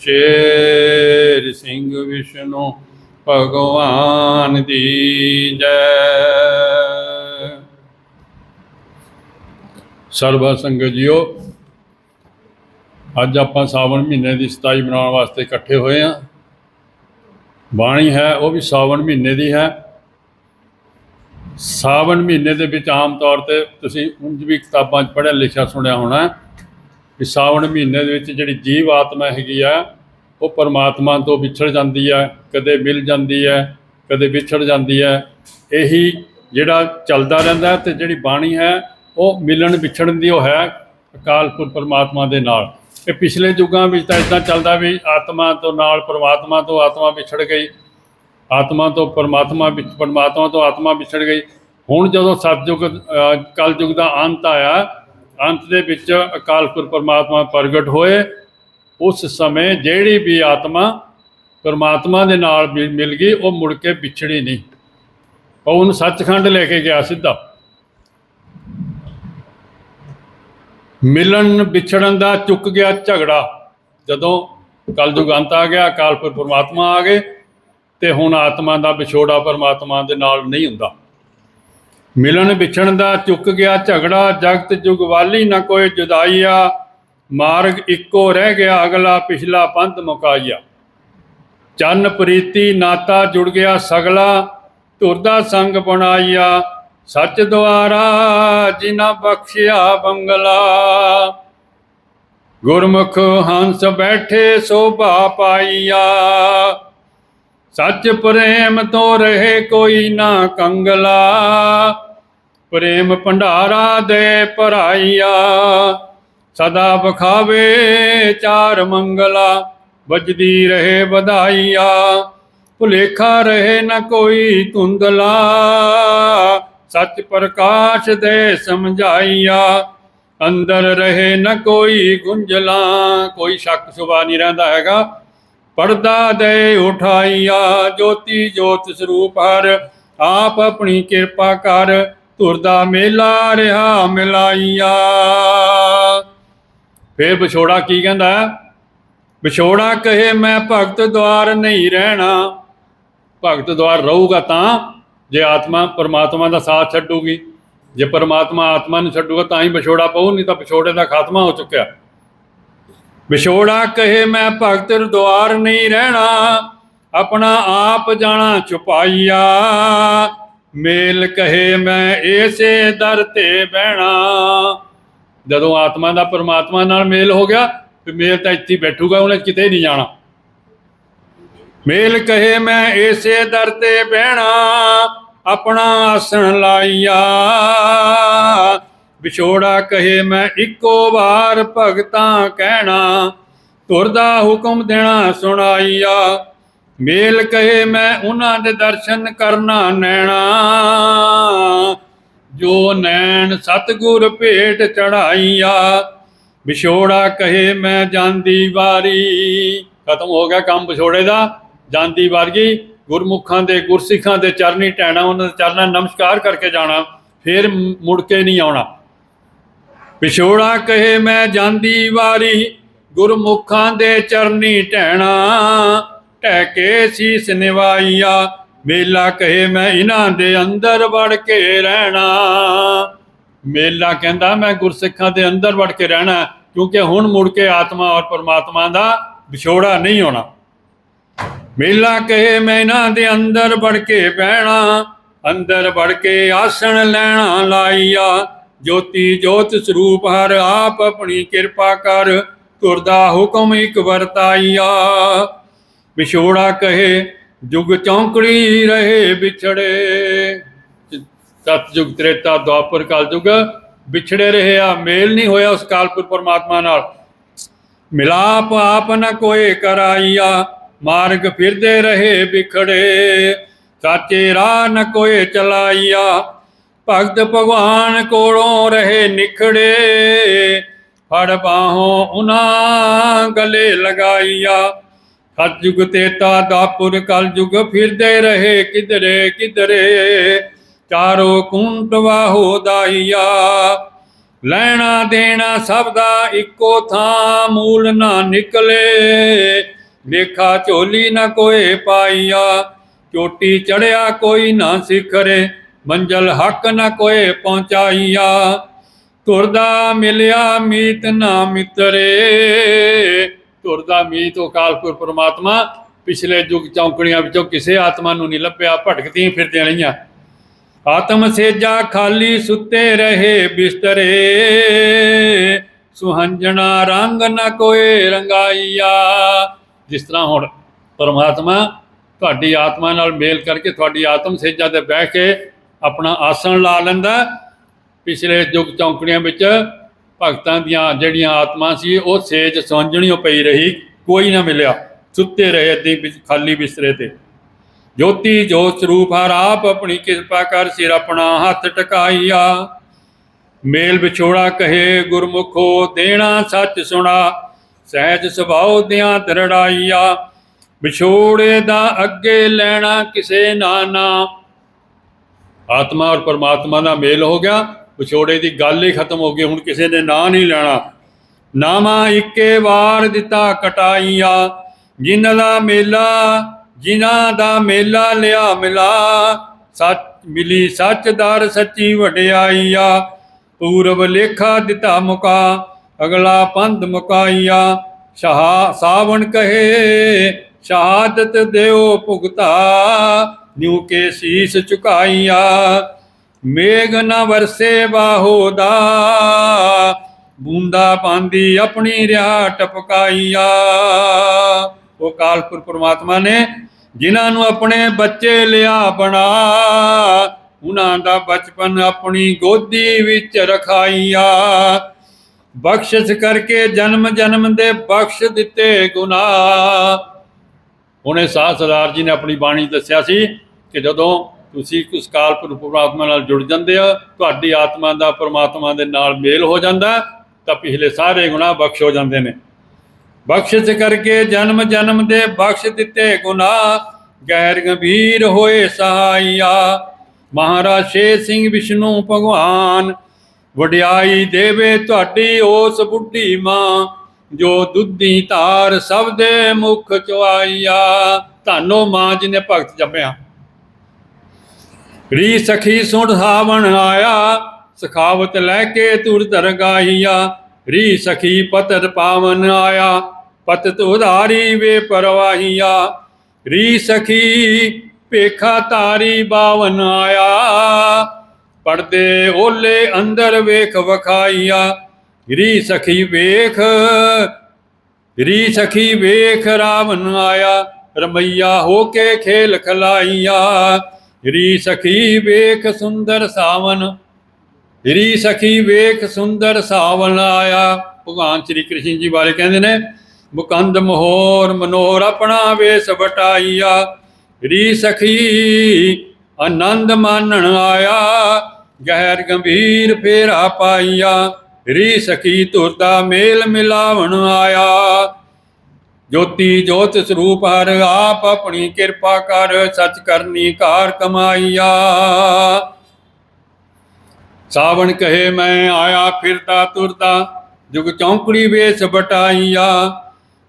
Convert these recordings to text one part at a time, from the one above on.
ਸ਼ੇਰ ਸਿੰਘ ਵਿਸ਼ਨੂੰ ਭਗਵਾਨ ਦੀ ਜੈ। ਸਰਬ ਸੰਗਤ ਜੀਓ, ਅੱਜ ਆਪਾਂ ਸਾਵਣ ਮਹੀਨੇ ਦੀ 27 ਮਨਾਉਣ ਵਾਸਤੇ ਇਕੱਠੇ ਹੋਏ ਹਾਂ। ਬਾਣੀ ਹੈ, ਉਹ ਵੀ ਸਾਵਣ ਮਹੀਨੇ ਦੀ ਹੈ। ਸਾਵਣ ਮਹੀਨੇ ਦੇ ਵਿੱਚ ਆਮ ਤੌਰ ਤੇ ਤੁਸੀਂ ਉਂਝ ਵੀ ਕਿਤਾਬਾਂ 'ਚ ਪੜ੍ਹਿਆ ਲਿਖਿਆ ਸੁਣਿਆ ਹੋਣਾ ਕਿ ਸਾਵਣ ਮਹੀਨੇ ਦੇ ਵਿੱਚ ਜਿਹੜੀ ਜੀਵ ਆਤਮਾ ਹੈਗੀ ਆ ਉਹ ਪਰਮਾਤਮਾ ਤੋਂ ਵਿਛੜ ਜਾਂਦੀ ਹੈ ਕਦੇ ਮਿਲ ਜਾਂਦੀ ਹੈ ਕਦੇ ਵਿਛੜ ਜਾਂਦੀ ਹੈ। ਇਹੀ ਜਿਹੜਾ ਚੱਲਦਾ ਰਹਿੰਦਾ ਹੈ ਤੇ ਜਿਹੜੀ ਬਾਣੀ ਹੈ ਉਹ ਮਿਲਣ ਵਿਛੜਨ ਦੀ ਉਹ ਹੈ ਅਕਾਲ ਪੁਰਖ ਪਰਮਾਤਮਾ ਦੇ ਨਾਲ। ਇਹ ਪਿਛਲੇ ਯੁੱਗਾਂ ਵਿੱਚ ਤਾਂ ਇਦਾਂ ਚੱਲਦਾ ਵੀ ਆਤਮਾ ਤੋਂ ਨਾਲ ਪਰਮਾਤਮਾ ਤੋਂ ਆਤਮਾ ਵਿਛੜ ਗਈ। ਆਤਮਾ ਤੋਂ ਪਰਮਾਤਮਾ ਵਿੱਚ ਪਰਮਾਤਮਾ ਤੋਂ ਆਤਮਾ ਵਿਛੜ ਗਈ। ਹੁਣ ਜਦੋਂ ਸਤਜੁਗ ਅ, ਕਲਯੁਗ ਦਾ ਅੰਤ ਆਇਆ ਅੰਤ ਦੇ ਵਿੱਚ ਅਕਾਲ ਪੁਰਖ ਪਰਮਾਤਮਾ ਪ੍ਰਗਟ ਹੋਏ ਉਸ ਸਮੇਂ ਜਿਹੜੀ ਵੀ ਆਤਮਾ ਪਰਮਾਤਮਾ ਦੇ ਨਾਲ ਮਿ- ਮਿਲ ਗਈ, ਉਹ ਮੁੜ ਕੇ ਵਿਛੜੀ ਨਹੀਂ। ਉਹ ਉਹਨੂੰ ਸੱਚਖੰਡ ਲੈ ਕੇ ਗਿਆ ਸਿੱਧਾ। ਮਿਲਣ, ਵਿਛੜਨ ਦਾ ਚੁੱਕ ਗਿਆ ਝਗੜਾ। ਜਦੋਂ ਕਲਯੁਗ ਅੰਤ ਆ ਗਿਆ, ਅਕਾਲ ਪੁਰਖ ਪਰਮਾਤਮਾ ਆ ਗਏ ਤੇ ਹੁਣ ਆਤਮਾ ਦਾ ਵਿਛੋੜਾ ਪਰਮਾਤਮਾ ਦੇ ਨਾਲ ਨਹੀਂ ਹੁੰਦਾ। ਮਿਲਣ, ਵਿਛੜਨ ਦਾ ਚੁੱਕ ਗਿਆ ਝਗੜਾ, ਜਗਤ ਜੁਗ ਵਾਲੀ ਨਾ ਕੋਈ ਜੁਦਾਈਆ। ਮਾਰਗ ਇੱਕੋ ਰਹਿ ਗਿਆ, ਅਗਲਾ ਪਿਛਲਾ ਪੰਥ ਮੁਕਾਇਆ। ਚੰਨ ਪ੍ਰੀਤੀ ਨਾਤਾ ਜੁੜ ਗਿਆ ਸਗਲਾ, ਧੁਰਦਾ ਸੰਗ ਬਣਾਇਆ। ਸੱਚ ਦੁਆਰਾ ਜਿਨਾ ਬਖਸ਼ਿਆ ਬੰਗਲਾ। ਗੁਰਮੁਖ ਹੰਸ ਬੈਠੇ ਸੋਭਾ ਪਾਈਆ ਸੱਚ ਪ੍ਰੇਮ ਤੋਂ ਰਹੇ ਕੋਈ ਨਾ ਕੰਗਲਾ। ਪ੍ਰੇਮ ਭੰਡਾਰਾ ਦੇ ਭਰਾਈਆ ਸਦਾ ਬਖਾਵੇ ਚਾਰ ਮੰਗਲਾ, ਵਜਦੀ ਰਹੇ ਵਧਾਈਆ। ਭੁਲੇਖਾ ਰਹੇ ਨਾ ਕੋਈ ਧੁੰਦਲਾ, ਸੱਚ ਪ੍ਰਕਾਸ਼ ਦੇ ਸਮਝਾਈਆ। ਅੰਦਰ ਰਹੇ ਨਾ ਕੋਈ ਗੁੰਝਲਾ ਕੋਈ ਸ਼ੱਕ ਸੁਭਾ ਨਹੀਂ ਰਹਿੰਦਾ ਹੈਗਾ। ਪਰਦਾ ਦੇ ਉਠਾਈਆ, ਜੋਤੀ ਜੋਤ ਸਰੂਪ ਹਰ, ਆਪ ਆਪਣੀ ਕਿਰਪਾ ਕਰ, ਧੁਰਦਾ ਮੇਲਾ ਰਿਹਾ ਮਿਲਾਈਆ। ਫੇਰ ਵਿਛੋੜਾ ਕੀ ਕਹਿੰਦਾ? ਵਿਛੋੜਾ ਕਹੇ, ਮੈਂ ਭਗਤ ਦਵਾਰ ਨਹੀਂ ਰਹਿਣਾ। ਭਗਤ ਦਵਾਰ ਰਹੂਗਾ ਤਾਂ ਜੇ ਆਤਮਾ ਪਰਮਾਤਮਾ ਦਾ ਸਾਥ ਛੱਡੂਗੀ। ਜੇ ਪਰਮਾਤਮਾ ਆਤਮਾ ਨੂੰ ਛੱਡੂਗਾ ਤਾਂ ਹੀ ਵਿਛੋੜਾ ਪਊ, ਨਹੀਂ ਤਾਂ ਵਿਛੋੜੇ ਦਾ ਖਾਤਮਾ ਹੋ ਚੁੱਕਿਆ। ਵਿਛੋੜਾ ਕਹੇ, ਮੈਂ ਭਗਤ ਦੁਆਰ ਨਹੀਂ ਰਹਿਣਾ। ਆਪਣਾ ਆਪ ਜਾਣਾ ਛੁਪਾਈਆ। ਮੇਲ ਕਹੇ, ਮੈਂ ਏਸੇ ਦਰ ਤੇ ਬਹਿਣਾ। ਜਦੋਂ ਆਤਮਾ ਦਾ ਪਰਮਾਤਮਾ ਨਾਲ ਮੇਲ ਹੋ ਗਿਆ, ਤੇ ਮੇਲ ਤਾਂ ਇੱਥੇ ਬੈਠੂਗਾ, ਉਹਨੇ ਕਿਤੇ ਨਹੀਂ ਜਾਣਾ। ਮੇਲ ਕਹੇ ਮੈਂ ਏਸੇ ਦਰ ਤੇ ਬਹਿਣਾ, ਆਪਣਾ ਆਸਣ ਲਾਈਆ। ਵਿਛੋੜਾ ਕਹੇ ਮੈਂ ਇੱਕੋ ਵਾਰ ਭਗਤਾਂ ਕਹਿਣਾ ਤੁਰਦਾ ਹੁਕਮ ਦੇਣਾ ਸੁਣਾਈਆ। ਮੇਲ ਕਹੇ ਮੈਂ ਉਹਨਾਂ ਦੇ ਦਰਸ਼ਨ ਕਰਨਾ, ਨੈਣਾ। ਜੋ ਨੈਣ ਸਤਗੁਰ ਭੇਟ ਚੜਾਈਆ ਵਿਛੋੜਾ ਕਹੇ ਮੈਂ ਜਾਂਦੀ ਵਾਰੀ। ਖਤਮ ਹੋ ਗਿਆ ਕੰਮ ਵਿਛੋੜੇ ਦਾ, ਜਾਂਦੀ ਵਾਰੀ। ਗੁਰਮੁਖਾਂ ਦੇ, ਗੁਰਸਿੱਖਾਂ ਦੇ ਚਰਨੀ ਟੈਣਾ ਉਹਨਾਂ ਦੇ ਚਰਨਾਂ ਨਮਸਕਾਰ ਕਰਕੇ ਜਾਣਾ, ਫਿਰ ਮੁੜ ਕੇ ਨਹੀਂ ਆਉਣਾ। ਵਿਛੋੜਾ ਕਹੇ ਮੈਂ ਜਾਂਦੀ ਵਾਰੀ, ਗੁਰਮੁਖਾਂ ਦੇ ਚਰਨੀ ਟਹਿਣਾ ਟਹਿ ਕੇ ਸੀਸ ਨਿਵਾਈਆ ਮੇਲਾ ਕਹੇ ਮੈਂ ਇਹਨਾਂ ਦੇ ਅੰਦਰ ਵੜ ਕੇ ਰਹਿਣਾ। ਮੇਲਾ ਕਹਿੰਦਾ ਮੈਂ ਗੁਰਸਿੱਖਾਂ ਦੇ ਅੰਦਰ ਵੜ ਕੇ ਰਹਿਣਾ, ਕਿਉਂਕਿ ਹੁਣ ਮੁੜ ਕੇ ਆਤਮਾ ਔਰ ਪਰਮਾਤਮਾ ਦਾ ਵਿਛੋੜਾ ਨਹੀਂ ਹੋਣਾ। ਮੇਲਾ ਕਹੇ ਮੈਂ ਇਹਨਾਂ ਦੇ ਅੰਦਰ ਵੜ ਕੇ ਬਹਿਣਾ, ਅੰਦਰ ਵੜ ਕੇ ਆਸਣ ਲੈਣਾ ਲਾਈਆ। ਜੋਤੀ ਜੋਤ ਸਰੂਪ ਹਰ ਆਪ ਆਪਣੀ ਕਿਰਪਾ ਕਰ ਤੁਰਦਾ ਹੁਕਮ ਇੱਕ ਵਰਤਾਈਆ। ਵਿਛੋੜਾ ਕਹੇ ਜੁਗ ਚੌਂਕੜੀ ਰਹੇ ਵਿਛੜੇ। ਸਤਜੁਗ ਤ੍ਰੇਤਾ ਦੁਆਪਰ ਕਲਯੁਗ ਵਿਛੜੇ ਰਹੇ ਆ ਮੇਲ ਨਹੀਂ ਹੋਇਆ ਉਸ ਕਾਲਪੁਰ ਪਰਮਾਤਮਾ ਨਾਲ। ਮਿਲਾਪ ਆਪ ਨ ਕੋਏ ਕਰਾਈਆ, ਮਾਰਗ ਫਿਰਦੇ ਰਹੇ ਵਿਖੜੇ। ਸਾਚੇ ਰਾਹ ਨ ਕੋਏ ਚਲਾਈਆ, ਭਗਤ ਭਗਵਾਨ ਕੋਲੋਂ ਰਹੇ ਨਿਖੜੇ। ਫੜ ਬਾਹੋਂ ਉਨਾ ਗਲੇ ਲਗਾਈਆ ਸਤਜੁਗ ਤੇਤਾ ਦਾਪੁਰ ਕਲ ਜੁਗ ਫਿਰਦੇ ਰਹੇ ਕਿਧਰੇ ਕਿਧਰੇ। ਚਾਰੋ ਕੁੰਟ ਵਾਹੋ ਦਾਈਆ, ਲੈਣਾ ਦੇਣਾ ਸਭ ਦਾ ਇੱਕੋ ਥਾਂ, ਮੂਲ ਨਾ ਨਿਕਲੇ। ਵੇਖਾ ਝੋਲੀ ਨਾ ਕੋਏ ਪਾਈਆ, ਚੋਟੀ ਚੜਿਆ ਕੋਈ ਨਾ ਸਿਖਰੇ। ਮੰਜ਼ਲ ਹੱਕ ਨਾ ਕੋਏ ਪਹੁੰਚਾਈਆ, ਤੁਰਦਾ ਮਿਲਿਆ ਮੀਤ ਨਾ ਮਿੱਤਰੇ। ਤੁਰਦਾ ਮੀਤ ਉਹ ਕਾਲਪੁਰ ਪ੍ਰਮਾਤਮਾ, ਪਿਛਲੇ ਯੁਗ ਚੌਂਕੜੀਆਂ ਵਿੱਚੋਂ ਕਿਸੇ ਆਤਮਾ ਨੂੰ ਨਹੀਂ ਲੱਭਿਆ ਭਟਕਦੀਆਂ ਫਿਰਦੀਆਂ ਰਹੀਆਂ। ਆਤਮ ਸੇਜਾ ਖਾਲੀ ਸੁੱਤੇ ਰਹੇ, ਬਿਸਤਰੇ। ਸੁਹੰਜਣਾ ਰੰਗ ਨਾ ਕੋਏ ਰੰਗਾਈਆ। ਜਿਸ ਤਰ੍ਹਾਂ ਹੁਣ ਪਰਮਾਤਮਾ ਤੁਹਾਡੀ ਆਤਮਾ ਨਾਲ ਮੇਲ ਕਰਕੇ ਤੁਹਾਡੀ ਆਤਮ ਸੇਜਾ ਤੇ ਬਹਿ ਕੇ ਆਪਣਾ ਆਸਣ ਲਾ ਲੈਂਦਾ, ਪਿਛਲੇ ਯੁਗ ਚੌਂਕੜੀਆਂ ਵਿੱਚ ਭਗਤਾਂ ਦੀਆਂ ਜਿਹੜੀਆਂ ਆਤਮਾ ਸੀ, ਉਹ ਸੇਜ ਸੁਹੰਜਣੀਓ ਪਈ ਰਹੀ, ਕੋਈ ਨਾ ਮਿਲਿਆ। ਸੁੱਤੇ ਰਹੇ ਅੱਧੀ ਖਾਲੀ ਬਿਸਤਰੇ ਤੇ। ਜੋਤੀ ਜੋਤ ਸਰੂਪ ਹਰ ਆਪ ਆਪਣੀ ਕਿਰਪਾ ਕਰ ਸਿਰ ਆਪਣਾ ਹੱਥ ਟਿਕਾਈਆ ਮੇਲ ਵਿਛੋੜਾ ਕਹੇ, ਗੁਰਮੁਖੋ ਦੇਣਾ ਸੱਚ ਸੁਣਾ। ਸਹਿਜ ਸੁਭਾਉ ਦਿਆਂ ਦਰੜਾਈਆ ਵਿਛੋੜੇ ਦਾ ਅੱਗੇ ਲੈਣਾ ਕਿਸੇ ਨਾ ਨਾ। ਆਤਮਾ ਔਰ ਪਰਮਾਤਮਾ ਦਾ ਮੇਲ ਹੋ ਗਿਆ। ਵਿਛੋੜੇ ਦੀ ਗੱਲ ਹੀ ਖਤਮ ਹੋ ਗਈ, ਹੁਣ ਕਿਸੇ ਨੇ ਨਾਂ ਨਹੀਂ ਲੈਣਾ। ਨਾਮਾ ਇੱਕੇ ਵਾਰ ਦਿੱਤਾ ਕਟਾਈਆ, ਜਿਨ੍ਹਾਂ ਦਾ ਮੇਲਾ, ਜਿਨ੍ਹਾਂ ਦਾ ਮੇਲਾ ਲਿਆ ਮਿਲਾ। ਸੱਚ ਮਿਲੀ ਸੱਚ ਸੱਚੀ ਵਡਿਆਈਆ ਪੂਰਬ ਲੇਖਾ ਦਿੱਤਾ ਮੁਕਾ, ਅਗਲਾ ਪੰਧ ਮੁਕਾਈਆ। ਸ਼ਹਾ ਸਾਵਣ ਕਹੇ, ਸ਼ਹਾਦਤ ਦਿਓ ਭੁਗਤਾ, ਨਿਉ ਕੇ ਸੀਸ ਝੁਕਾਈਆ। ਮੇਘ ਨਾ ਵਰਸੇ ਬਾਹੋ ਦਾ। ਬੂੰਦਾ ਪਾਂਦੀ ਆਪਣੀ ਰਿਆ ਟਪਕਾਈਆ। ਉਹ ਕਾਲਪੁਰ ਪ੍ਰਮਾਤਮਾ ਨੇ ਜਿਨ੍ਹਾਂ ਨੂੰ ਆਪਣੇ ਬੱਚੇ ਲਿਆ ਬਣਾ, ਉਹਨਾਂ ਦਾ ਬਚਪਨ ਆਪਣੀ ਗੋਦੀ ਵਿੱਚ ਰਖਾਈਆ। ਬਖਸ਼ਿਸ਼ ਕਰਕੇ ਜਨਮ ਜਨਮ ਦੇ ਬਖਸ਼ ਦਿੱਤੇ ਗੁਨਾਹ। ਉਹਨੇ ਸਾਹ ਸਰਦਾਰ ਜੀ ਨੇ ਆਪਣੀ ਬਾਣੀ ਦੱਸਿਆ ਸੀ ਕਿ ਜਦੋਂ ਤੁਸੀਂ ਉਸ ਕਾਲਪੁਰ ਪ੍ਰਮਾਤਮਾ ਨਾਲ ਜੁੜ ਜਾਂਦੇ ਹੋ, ਤੁਹਾਡੀ ਆਤਮਾ ਦਾ ਪ੍ਰਮਾਤਮਾ ਦੇ ਨਾਲ ਮੇਲ ਹੋ ਜਾਂਦਾ, ਤਾਂ ਪਿਛਲੇ ਸਾਰੇ ਗੁਨਾਹ ਬਖਸ਼ ਹੋ ਜਾਂਦੇ ਨੇ। ਬਖਸ਼ਿਸ਼ ਕਰਕੇ ਜਨਮ ਜਨਮ ਦੇ ਬਖਸ਼ ਦਿੱਤੇ ਗੁਨਾਹ, ਗੈਰ ਗੰਭੀਰ ਹੋਏ ਸਹਾਈਆ ਮਹਾਰਾਜ ਸ਼ੇ ਸਿੰਘ ਵਿਸ਼ਨੂੰ ਭਗਵਾਨ, ਵਡਿਆਈ ਦੇਵੇ ਤੁਹਾਡੀ ਉਸ ਬੁੱਢੀ ਮਾਂ, ਜੋ ਦੁੱਧੀ ਧਾਰ ਸਭ ਦੇ ਮੁਖ ਚੁਆਈਆ ਧੰਨੋ ਮਾਂ ਜੀ ਨੇ ਭਗਤ ਜਪਿਆ। ਰੀ ਸਖੀ ਸੁਣ ਸਾਵਣ ਆਇਆ, ਸਖਾਵਤ ਲੈ ਕੇ ਤੁਰ ਦਰਗਾਹੀਆ ਰੀ ਸਖੀ ਪਤਰ ਪਾਵਨ ਆਇਆ, ਪਤਤ ਉਧਾਰੀ ਵੇ ਪਰਵਾਹੀਆ। ਰੀ ਸਖੀ ਪੇਖਾ ਤਾਰੀ ਬਾਵਨ ਆਇਆ, ਪਰਦੇ ਓਲੇ ਅੰਦਰ ਵੇਖ ਵਖਾਈਆ। ਰੀ ਸਖੀ ਵੇਖ, ਰੀ ਸਖੀ ਵੇਖ ਰਾਵਨ ਆਇਆ, ਰਮਈਆ ਹੋ ਕੇ ਖੇਲ ਖਲਾਈਆ। ਰੀ ਸਖੀ ਵੇਖ ਸੁੰਦਰ ਸਾਵਨ ਰੀ ਸਖੀ ਵੇਖ ਸੁੰਦਰ ਸਾਵਨ ਆਇਆ। ਭਗਵਾਨ ਸ੍ਰੀ ਕ੍ਰਿਸ਼ਨ ਜੀ ਬਾਰੇ ਕਹਿੰਦੇ ਨੇ, ਮੁਕੰਦ ਮੋਹਰ ਮਨੋਰ ਆਪਣਾ ਵੇਸ ਵਟਾਈਆ। ਰੀ ਸਖੀ ਆਨੰਦ ਮਾਨਣ ਆਇਆ, ਗਹਿਰ ਗੰਭੀਰ ਫੇਰਾ ਪਾਈਆ। ਰੀ ਸਖੀ ਤੁਰਦਾ ਮੇਲ ਮਿਲਾਵਣ ਆਇਆ। ਜੋਤੀ ਜੋਤ ਸਰੂਪ ਹਰ ਆਪ ਆਪਣੀ ਕਿਰਪਾ ਕਰ, ਸੱਚ ਕਰਨੀ ਕਾਰ ਕਮਾਈਆ। ਸਾਵਣ ਕਹੇ ਮੈਂ ਆਇਆ ਫਿਰਦਾ ਤੁਰਦਾ, ਜੁਗ ਚੌਂਕੜੀ ਵੇਸ ਬਟਾਈਆ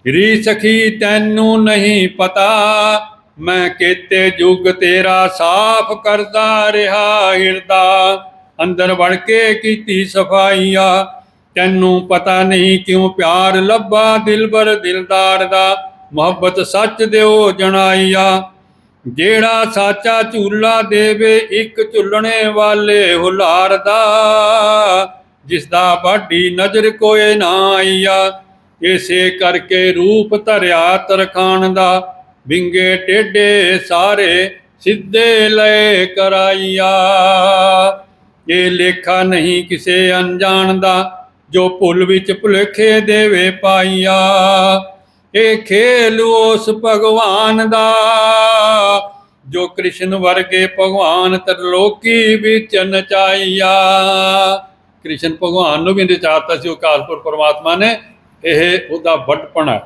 ਰੀ ਸਖੀ ਤੈਨੂੰ ਨਹੀਂ ਪਤਾ, ਮੈਂ ਕੇਤੇ ਜੁਗ ਤੇਰਾ ਸਾਫ਼ ਕਰਦਾ ਰਿਹਾ, ਹਿਰਦਾ ਅੰਦਰ ਵੜ ਕੇ ਕੀਤੀ ਸਫਾਈਆ। ਤੈਨੂੰ ਪਤਾ ਨਹੀਂ ਕਿਉਂ ਪਿਆਰ ਲੱਭਾ ਦਿਲਬਰ ਦਿਲਦਾਰ ਦਾ, ਮੁਹੱਬਤ ਸੱਚ ਦਿਓ ਜਣਾਈਆ। ਜਿਹੜਾ ਸਾਚਾ ਝੂਲਾ ਦੇਵੇ, ਇੱਕ ਝੁੱਲਣੇ ਵਾਲੇ ਹੁਲਾਰ ਦਾ। ਜਿਸ ਦਾ ਬਾਡੀ ਨਜ਼ਰ ਕੋਏ ਨਾ ਆਈਆ, ਇਸੇ ਕਰਕੇ ਰੂਪ ਧਰਿਆ ਤਰਖਾਨ ਦਾ। ਵਿੰਗੇ ਟੇਡੇ ਸਾਰੇ ਸਿੱਧੇ ਲੈ ਕਰਾਈਆ। ਇਹ ਲੇਖਾ ਨਹੀਂ ਕਿਸੇ ਅਣਜਾਣ ਦਾ ਜੋ ਭੁੱਲ ਵਿੱਚ ਭੁਲੇਖੇ ਦੇਵੇ ਪਾਈਆ ਇਹ ਖੇਲ ਉਸ ਭਗਵਾਨ ਦਾ। ਜੋ ਕ੍ਰਿਸ਼ਨ ਵਰਗੇ ਭਗਵਾਨ ਤਰਲੋਕੀ ਵਿੱਚ ਨਚਾਈਆ। ਕ੍ਰਿਸ਼ਨ ਭਗਵਾਨ ਨੂੰ ਵੀ ਨਚਾਤਾ ਸੀ ਉਹ ਕਾਲਪੁਰ ਪਰਮਾਤਮਾ ਨੇ ਇਹ ਉਹਦਾ ਵੱਡਪਣ ਹੈ।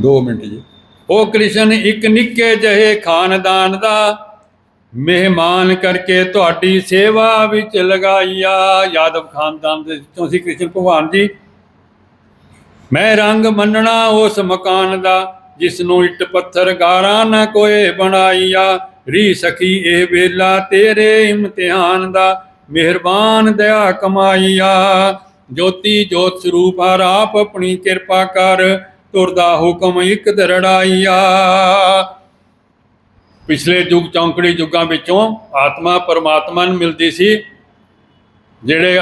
2 ਮਿੰਟ ਜੀ। ਉਹ ਕ੍ਰਿਸ਼ਨ ਇੱਕ ਨਿੱਕੇ ਜਿਹੇ ਖਾਨਦਾਨ ਦਾ ਮਹਿਮਾਨ ਕਰਕੇ ਤੁਹਾਡੀ ਸੇਵਾ ਵਿੱਚ ਲਗਾਈਆ। ਯਾਦਵ ਖਾਨਦਾਨ ਦੇ ਵਿੱਚੋਂ ਸੀ ਕ੍ਰਿਸ਼ਨ ਭਗਵਾਨ ਜੀ। ਮੈਂ ਰੰਗ ਮੰਨਣਾ ਉਸ ਮਕਾਨ ਦਾ ਜਿਸ ਨੂੰ ਇੱਟ ਪੱਥਰ ਗਾਰਾ ਨਾ ਕੋਏ ਬਣਾਈਆ। ਰੀ ਸਖੀ ਇਹ ਵੇਲਾ ਤੇਰੇ ਇਮਤਿਹਾਨ ਦਾ, ਮਿਹਰਬਾਨ ਦਇਆ ਕਮਾਈਆ। ਜੋਤੀ ਜੋਤ ਸਰੂਪ ਹਰ ਆਪ ਆਪਣੀ ਕਿਰਪਾ ਕਰ, ਤੁਰਦਾ ਹੁਕਮ ਇੱਕ ਦਰੜਾਈਆ। ਪਿਛਲੇ ਯੁੱਗ, ਚੌਂਕੜੀ ਯੁੱਗਾਂ ਵਿੱਚੋਂ ਆਤਮਾ ਪਰਮਾਤਮਾ ਨੂੰ ਮਿਲਦੀ ਸੀ। ਜਿਹੜੇ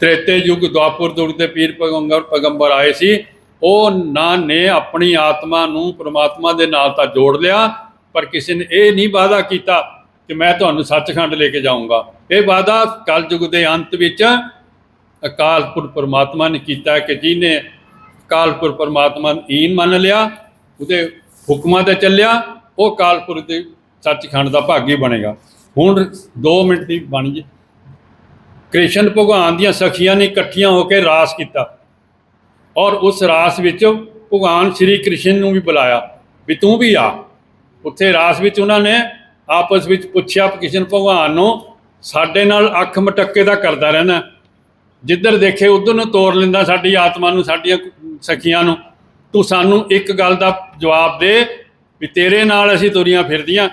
ਤ੍ਰੇਤੇ ਯੁੱਗ, ਦੁਆਪੁਰ ਯੁੱਗ ਦੇ ਪੀਰ ਪੈਗੰਬਰ ਪੈਗੰਬਰ ਆਏ ਸੀ, ਉਹ ਨਾ ਨੇ ਆਪਣੀ ਆਤਮਾ ਨੂੰ ਪਰਮਾਤਮਾ ਦੇ ਨਾਲ ਤਾਂ ਜੋੜ ਲਿਆ, ਪਰ ਕਿਸੇ ਨੇ ਇਹ ਨਹੀਂ ਵਾਅਦਾ ਕੀਤਾ ਕਿ ਮੈਂ ਤੁਹਾਨੂੰ ਸੱਚਖੰਡ ਲੈ ਕੇ ਜਾਊਂਗਾ। ਇਹ ਵਾਅਦਾ ਕਲਯੁਗ ਦੇ ਅੰਤ ਵਿੱਚ ਅਕਾਲਪੁਰ ਪਰਮਾਤਮਾ ਨੇ ਕੀਤਾ ਕਿ ਜਿਹਨੇ ਅਕਾਲਪੁਰ ਪਰਮਾਤਮਾ ਨੂੰ ਈਨ ਮੰਨ ਲਿਆ, ਉਹਦੇ ਹੁਕਮਾਂ ਤੇ ਚੱਲਿਆ ਉਹ ਕਾਲਪੁਰ ਦੇ ਸੱਚਖੰਡ ਦਾ ਭਾਗੀ ਬਣੇਗਾ। ਹੁਣ 2 ਮਿੰਟ ਦੀ ਬਣ ਜੇ ਕ੍ਰਿਸ਼ਨ ਭਗਵਾਨ ਦੀਆਂ ਸਖੀਆਂ ਨੇ ਇਕੱਠੀਆਂ ਹੋ ਕੇ ਰਾਸ ਕੀਤਾ। ਔਰ ਉਸ ਰਾਸ ਵਿੱਚ ਭਗਵਾਨ ਸ਼੍ਰੀ ਕ੍ਰਿਸ਼ਨ ਨੂੰ ਵੀ ਬੁਲਾਇਆ ਵੀ ਤੂੰ ਵੀ ਆ। ਉੱਥੇ ਰਾਸ ਵਿੱਚ ਉਹਨਾਂ ਨੇ ਆਪਸ ਵਿੱਚ ਪੁੱਛਿਆ ਕ੍ਰਿਸ਼ਨ ਭਗਵਾਨ ਨੂੰ ਸਾਡੇ ਨਾਲ ਅੱਖ ਮਟੱਕੇ ਦਾ ਕਰਦਾ ਰਹਿਣਾ। ਜਿੱਧਰ ਦੇਖੇ ਉਧਰ ਨੂੰ ਤੋੜ ਲੈਂਦਾ ਸਾਡੀ ਆਤਮਾ ਨੂੰ, ਸਾਡੀਆਂ ਸਖੀਆਂ ਨੂੰ। ਤੂੰ ਸਾਨੂੰ ਇੱਕ ਗੱਲ ਦਾ ਜਵਾਬ ਦੇ ਵੀ ਤੇਰੇ ਨਾਲ ਅਸੀਂ ਤੁਰੀਆਂ ਫਿਰਦੀਆਂ।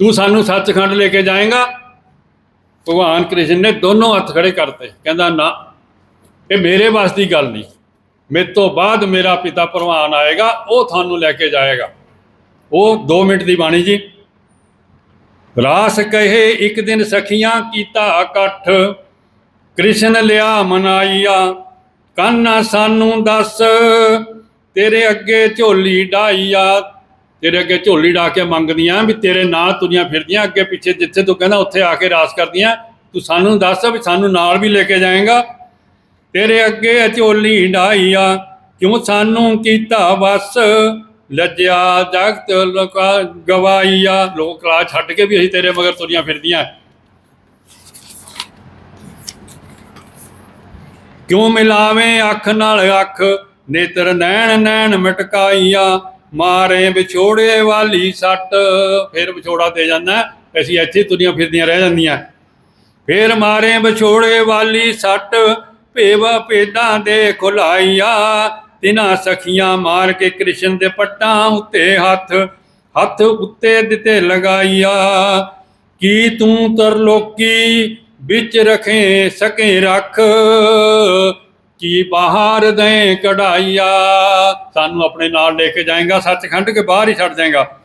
ਤੂੰ ਸਾਨੂੰ ਸੱਚਖੰਡ ਲੈ ਕੇ ਜਾਏਗਾ। ਭਗਵਾਨ ਕ੍ਰਿਸ਼ਨ ਨੇ ਦੋਨੋਂ ਹੱਥ ਖੜੇ ਕਰਤੇ। ਕਹਿੰਦਾ, ਨਾ, ਇਹ ਮੇਰੇ ਵਾਸ ਦੀ ਗੱਲ ਨਹੀਂ। ਮੇਰੇ ਤੋਂ ਬਾਅਦ ਮੇਰਾ ਪਿਤਾ ਭਰਵਾਨ ਆਏਗਾ, ਉਹ ਤੁਹਾਨੂੰ ਲੈ ਕੇ ਜਾਏਗਾ। ਉਹ 2 ਮਿੰਟ ਦੀ ਬਾਣੀ ਜੀ। ਰਾਸ ਕਹੇ ਇੱਕ ਦਿਨ ਸਖੀਆਂ ਕੀਤਾ ਇਕੱਠ, ਕ੍ਰਿਸ਼ਨ ਲਿਆ ਮਨਾਈਆ ਕਾਨਾ ਸਾਨੂੰ ਦੱਸ, ਤੇਰੇ ਅੱਗੇ ਝੋਲੀ ਡਾਈਆ ਤੇਰੇ ਅੱਗੇ ਝੋਲੀ ਡਾ ਕੇ ਮੰਗਦੀਆਂ ਵੀ ਤੇਰੇ ਨਾਲ ਤੁਰੀਆਂ ਫਿਰਦੀਆਂ ਅੱਗੇ ਪਿੱਛੇ ਜਿੱਥੇ ਤੂੰ ਕਹਿੰਦਾ ਉੱਥੇ ਆ ਕੇ ਰਾਸ ਕਰਦੀਆਂ। ਤੂੰ ਸਾਨੂੰ ਦੱਸ ਵੀ ਸਾਨੂੰ ਨਾਲ ਵੀ ਲੈ ਕੇ ਜਾਏਗਾ। ਤੇਰੇ ਅੱਗੇ ਝੋਲੀ ਢਾਈਆ, ਕਿਉਂ ਸਾਨੂੰ ਕੀਤਾ ਵਸ? ਲੱਜਿਆ ਜਗਤ ਲੋਕਾ ਗਵਾਈਆ। ਲੋਕ ਲਾ ਛੱਡ ਕੇ ਵੀ ਅਸੀਂ ਤੇਰੇ ਮਗਰ ਤੁਰੀਆਂ ਫਿਰਦੀਆਂ। ਕਿਉਂ ਮਿਲਾਵੇਂ ਅੱਖ ਨਾਲ ਅੱਖ? ਨੇਤਰ ਨੈਣ ਨੈਣ ਮਟਕਾਈਆ। ਮਾਰੇ ਵਿਛੋੜੇ ਵਾਲੀ ਸੱਟ। ਫਿਰ ਵਿਛੋੜਾ ਤੇ ਜਾਂਦਾ ਅਸੀਂ ਇੱਥੇ ਤੁਰੀਆਂ ਫਿਰਦੀਆਂ ਰਹਿ ਜਾਂਦੀਆਂ ਫੇਰ ਮਾਰੇ ਵਿਛੋੜੇ ਵਾਲੀ ਸੱਟ। ਭੇਵਾ ਭੇਦਾਂ ਦੇ ਖੁਲਾਈਆ। ਤਿਨਾ ਸਖੀਆਂ ਮਾਰ ਕੇ ਕ੍ਰਿਸ਼ਨ ਦੇ ਪੱਟਾਂ ਉੱਤੇ ਹੱਥ। ਹੱਥ ਉੱਤੇ ਦਿੱਤੇ ਲਗਾਈਆ। ਕੀ ਤੂੰ ਤਰਲੋਕੀ ਵਿੱਚ ਰਖੇ ਸਕੇ ਰੱਖ? ਕੀ ਬਾਹਰ ਦੇ ਕਢਾਈਆ? ਸਾਨੂੰ ਆਪਣੇ ਨਾਲ ਲੈ ਕੇ ਜਾਏਗਾ, ਸੱਚਖੰਡ ਕੇ ਬਾਹਰ ਹੀ ਛੱਡ ਜਾਏਗਾ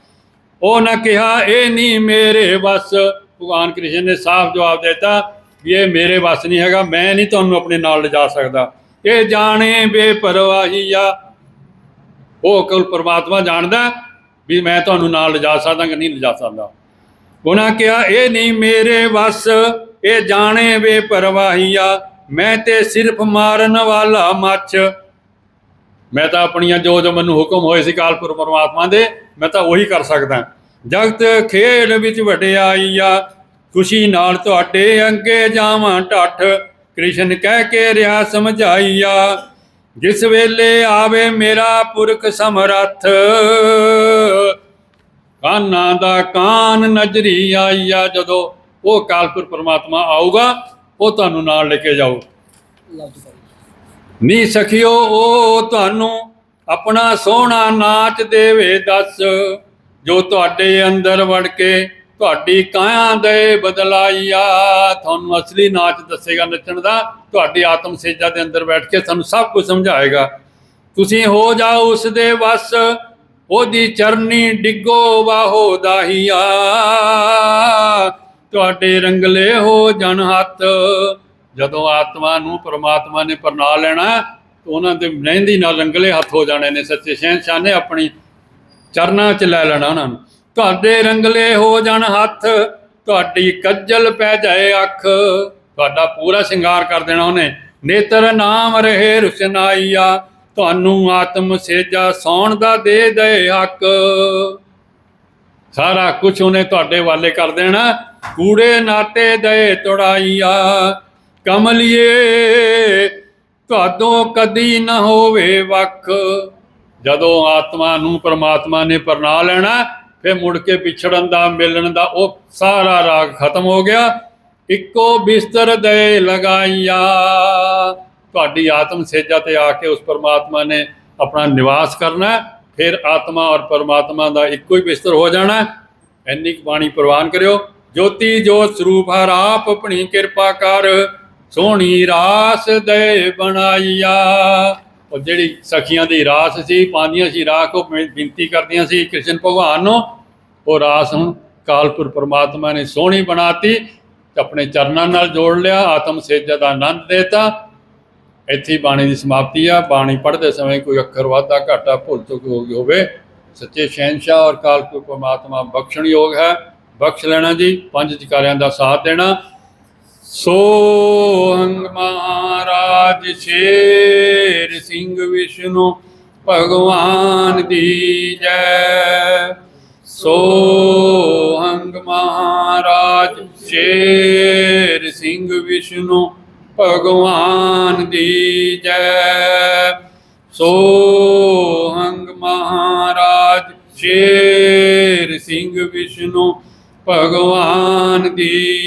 ਉਹ ਨਾ ਕਿਹਾ, ਇਹ ਨਹੀਂ ਮੇਰੇ ਬਸ ਭਗਵਾਨ ਕ੍ਰਿਸ਼ਨ ਨੇ ਸਾਫ਼ ਜਵਾਬ ਦਿੱਤਾ, ਵੀ ਇਹ ਮੇਰੇ ਬਸ ਨਹੀਂ ਹੈਗਾ, ਮੈਂ ਨਹੀਂ ਤੁਹਾਨੂੰ ਆਪਣੇ ਨਾਲ ਲਿਜਾ ਸਕਦਾ। ਇਹ ਜਾਣੇ ਬੇਪਰਵਾਹੀਆ। ਉਹ ਕੋਲ ਪ੍ਰਮਾਤਮਾ ਜਾਣਦਾ ਵੀ ਮੈਂ ਤੁਹਾਨੂੰ ਨਾਲ ਲਿਜਾ ਸਕਦਾ ਕਿ ਨਹੀਂ ਲਿਜਾ ਸਕਦਾ। ਉਹਨਾਂ ਕਿਹਾ, ਇਹ ਨਹੀਂ ਮੇਰੇ ਬਸ ਇਹ ਜਾਣੇ ਬੇਪਰਵਾਹੀਆ। ਮੈਂ ਤੇ ਸਿਰਫ ਮਾਰਨ ਵਾਲਾ ਮੱਛ। ਮੈਂ ਤਾਂ ਆਪਣੀਆਂ ਜੋ ਜੋ ਮੈਨੂੰ ਹੁਕਮ ਹੋਏ ਸੀ ਕਾਲਪੁਰ ਪਰਮਾਤਮਾ ਦੇ, ਮੈਂ ਤਾਂ ਉਹੀ ਕਰ ਸਕਦਾ। ਜਗਤ ਖੇਡ ਵਿੱਚ ਵਡਿਆਈਆ, ਖੁਸ਼ੀ ਨਾਲ ਤੁਹਾਡੇ ਅੰਗੇ ਜਾਵਾਂ ਢੱਠ ਕ੍ਰਿਸ਼ਨ ਕਹਿ ਕੇ ਰਿਹਾ, ਸਮਝਾਈਆ, ਜਿਸ ਵੇਲੇ ਆਵੇ ਮੇਰਾ ਪੁਰਖ ਸਮਰੱਥ। ਕਾਨਾਂ ਦਾ ਕਾਨ ਨਜ਼ਰੀ ਆਈਆ, ਜਦੋਂ ਉਹ ਕਾਲਪੁਰ ਪਰਮਾਤਮਾ ਆਊਗਾ ਉਹ ਤੁਹਾਨੂੰ ਨਾਲ ਲੈ ਕੇ ਜਾਊ ਨੀ ਸਖਿਓ ਉਹ ਤੁਹਾਨੂੰ ਆਪਣਾ ਸੋਹਣਾ ਨਾਚ ਦੇਵੇ ਦੱਸ। ਜੋ ਤੁਹਾਡੇ ਅੰਦਰ ਵੜ ਕੇ ਤੁਹਾਡੀ ਕਾਇਆ ਦੇ ਬਦਲਾਈਆ ਤੁਹਾਨੂੰ ਅਸਲੀ ਨਾਚ ਦੱਸੇਗਾ ਨੱਚਣ ਦਾ। ਤੁਹਾਡੀ ਆਤਮ ਸੇਜਾ ਦੇ ਅੰਦਰ ਬੈਠ ਕੇ ਤੁਹਾਨੂੰ ਸਭ ਕੁਝ ਸਮਝਾਏਗਾ। ਤੁਸੀਂ ਹੋ ਜਾਓ ਉਸ ਦੇ ਵਸ ਉਹਦੀ ਚਰਨੀ ਡਿੱਗੋ ਬਾਹੋ ਦਾਹੀਆ। ਤੁਹਾਡੇ ਰੰਗਲੇ ਹੋ ਜਨ ਹੱਥ। ਜਦੋਂ ਆਤਮਾ ਨੂੰ ਪ੍ਰਮਾਤਮਾ ਨੇ ਪਰਨਾ ਲੈਣਾ, ਤਾਂ ਉਹਨਾਂ ਦੇ ਮਹਿੰਦੀ ਨਾਲ ਰੰਗਲੇ ਹੱਥ ਹੋ ਜਾਣੇ ਨੇ। ਸੱਚੇ ਸ਼ਹਿਨਸ਼ਾਹ ਨੇ ਆਪਣੀ ਚਰਨਾਂ 'ਚ ਲੈ ਲੈਣਾ ਉਹਨਾਂ ਨੂੰ। ਤੁਹਾਡੇ ਰੰਗਲੇ ਹੋ ਜਾਣ ਹੱਥ, ਤੁਹਾਡੀ ਕੱਜਲ ਪੈ ਜਾਏ ਅੱਖ। ਤੁਹਾਡਾ ਪੂਰਾ ਸ਼ਿੰਗਾਰ ਕਰ ਦੇਣਾ ਉਹਨੇ। ਨੇਤਰ ਨਾਮ ਰਹੇ ਰੁਸ਼ਨਾਈਆ, ਤੁਹਾਨੂੰ ਆਤਮ ਸੇਜਾ ਸੌਣ ਦਾ ਦੇ ਦੇ ਹੱਕ। ਸਾਰਾ ਕੁਝ ਉਹਨੇ ਤੁਹਾਡੇ ਵਾਲੇ ਕਰ ਦੇਣਾ। ਕੂੜੇ ਨਾਤੇ ਦੇ ਤੁੜਾਈਆ, ਕਮਲਿਏ ਤੁਹਾਦੋਂ ਕਦੀ ਨਾ ਹੋਵੇ ਵੱਖ। ਜਦੋਂ ਆਤਮਾ ਨੂੰ ਪ੍ਰਮਾਤਮਾ ਨੇ ਪਰਨਾ ਲੈਣਾ, ਫਿਰ ਮੁੜ ਕੇ ਪਿਛੜਨ ਦਾ, ਮਿਲਣ ਦਾ, ਉਹ ਸਾਰਾ ਰਾਗ ਖਤਮ ਹੋ ਗਿਆ। ਇੱਕੋ ਬਿਸਤਰ ਦੇ ਲਗਾਈਆ। ਤੁਹਾਡੀ ਆਤਮ ਸੇਜਾ ਤੇ ਆ ਕੇ ਉਸ ਪਰਮਾਤਮਾ ਨੇ ਆਪਣਾ ਨਿਵਾਸ ਕਰਨਾ, ਫਿਰ ਆਤਮਾ ਔਰ ਪਰਮਾਤਮਾ ਦਾ ਇੱਕੋ ਹੀ ਬਿਸਤਰ ਹੋ ਜਾਣਾ। ਹੈ। ਇੰਨੀ ਕੁ ਬਾਣੀ ਪ੍ਰਵਾਨ ਕਰਿਓ। ਜੋਤੀ ਜੋਤ ਸਰੂਪ ਹਰ ਆਪ ਆਪਣੀ ਕਿਰਪਾ ਕਰ, ਸੋਹਣੀ ਰਾਸ ਦੇ ਬਣਾਈਆ। ਉਹ ਜਿਹੜੀ ਸਖੀਆਂ ਦੀ ਰਾਸ ਸੀ, ਪਾਉਂਦੀਆਂ ਸੀ, ਰਾਖ ਉਹ ਬੇਨਤੀ ਕਰਦੀਆਂ ਸੀ, ਕ੍ਰਿਸ਼ਨ ਭਗਵਾਨ ਨੂੰ, ਉਹ ਰਾਸ ਹੁਣ ਕਾਲਪੁਰ ਪ੍ਰਮਾਤਮਾ ਨੇ ਸੋਹਣੀ ਬਣਾਤੀ ਆਪਣੇ ਚਰਨਾਂ ਨਾਲ ਜੋੜ ਲਿਆ, ਆਤਮ ਸੇਜਾ ਦਾ ਆਨੰਦ ਦੇਤਾ। ਇੱਥੇ ਬਾਣੀ ਦੀ ਸਮਾਪਤੀ ਆ। ਬਾਣੀ ਪੜ੍ਹਦੇ ਸਮੇਂ ਕੋਈ ਅੱਖਰ ਵਾਧਾ ਘਾਟਾ ਭੁੱਲ ਚੁੱਕ ਹੋ ਹੋਵੇ। ਸੱਚੇ ਸ਼ਹਿਨशाह ਔਰ ਕਾਲਪੁਰ ਪ੍ਰਮਾਤਮਾ ਬਖਸ਼ਣ ਯੋਗ ਹੈ। ਬਖਸ਼ ਲੈਣਾ ਜੀ, ਪੰਜ ਜਕਾਰਿਆਂ ਦਾ ਸਾਥ ਦੇਣਾ। ਸੋਹੰਗ ਮਹਾਰਾਜ ਸ਼ੇਰ ਸਿੰਘ ਵਿਸ਼ਨੂੰ, ਭਗਵਾਨ ਦੀ ਜੈ। ਸੋਹੰਗ ਮਹਾਰਾਜ ਸ਼ੇਰ ਸਿੰਘ ਵਿਸ਼ਨੂੰ, ਭਗਵਾਨ ਦੀ ਜੈ। ਸੋਹੰਗ ਮਹਾਰਾਜ ਸ਼ੇਰ ਸਿੰਘ ਵਿਸ਼ਨੂੰ ਭਗਵਾਨ ਦੀ